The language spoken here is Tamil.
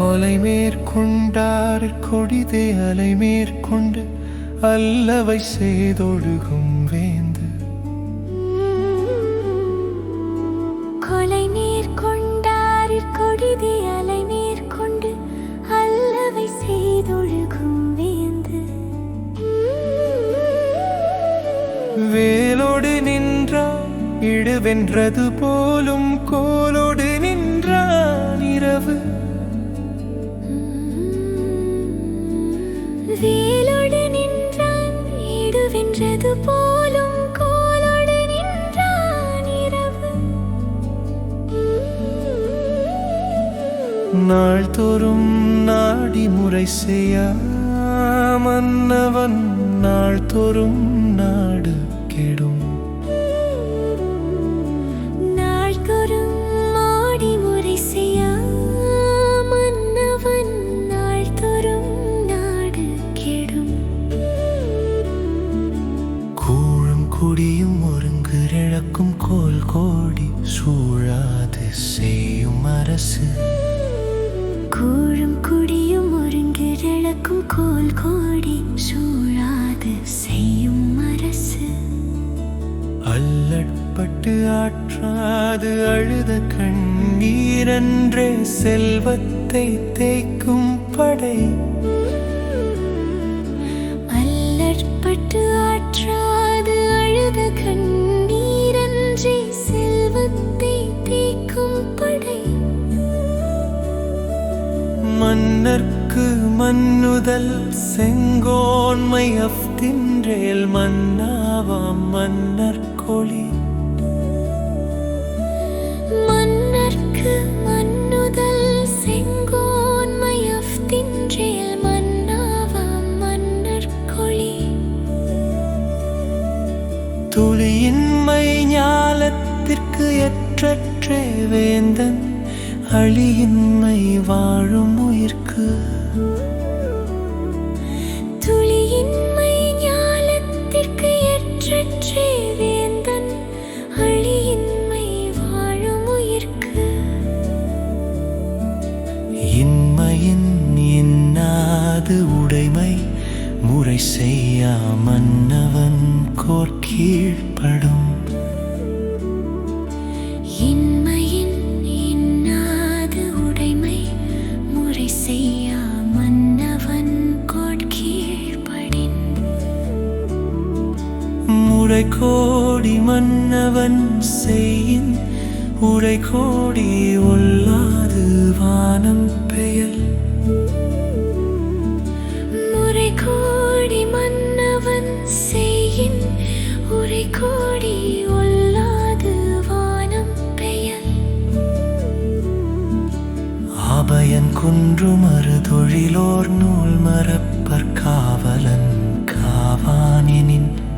கொலை மேற்கொண்டார் கொடிதே அலை மேற்கொண்டு அல்லவை செய்தொழுகும் வேந்து. கொலை மேற்கொண்டாரிற் கொடிதே அலை மேற்கொண்டு அல்லவை செய்தொழுகும் வேந்து. வேலோடு நின்றான் இடுவென்றது போலும் கோலோடு நின்றான் இரவு நாள்தோறும் நாடி முறை செய்ய மன்னவன் நாள்தோறும் நாடு கூழும் குடியும் ஒருங்கு இழக்கும் கோல் கோடி சூழாது செய்யும் அரசு. கூழும் குடியும் ஒருங்கு இழக்கும் கோல் கோடி சூழாது செய்யும் அரசு. அல்லற்பட்டு ஆற்றாது அழுத கண்ணீரன்றே செல்வத்தை தேய்க்கும் படை. செல்வத்தை தீக்கும் படை. மன்னர்க்கு மன்னுதல் செங்கோன்மை அஃதின்றேல் மன்னாவாம் மன்னர் கொழி எற்றற்றே வேந்தன் அழியின்மை வாழும் உயிர்க்கு. துளியின்மை ஞாலத்திற்கு எற்றற்றே வேந்தன் அழியின்மை வாழும் உயிர்க்கு. இன்மையின் இன்னாது உடைமை முறை செய்யா மன்னவன் கோர்கீழ்ப்படும் முறை கோடி மன்னவன் செய்யின் உரை கோடி ஒல்லாது வானம் பெயல். முறை கோடி மன்னவன் செய்யின் உரை கோடி ஒல்லாது வானம் பெயல். ஆபயன் குன்று மறுதொழிலோர் நூல் மரப்பற் காவலன் மறு தொழிலோர் நூல் காவலன்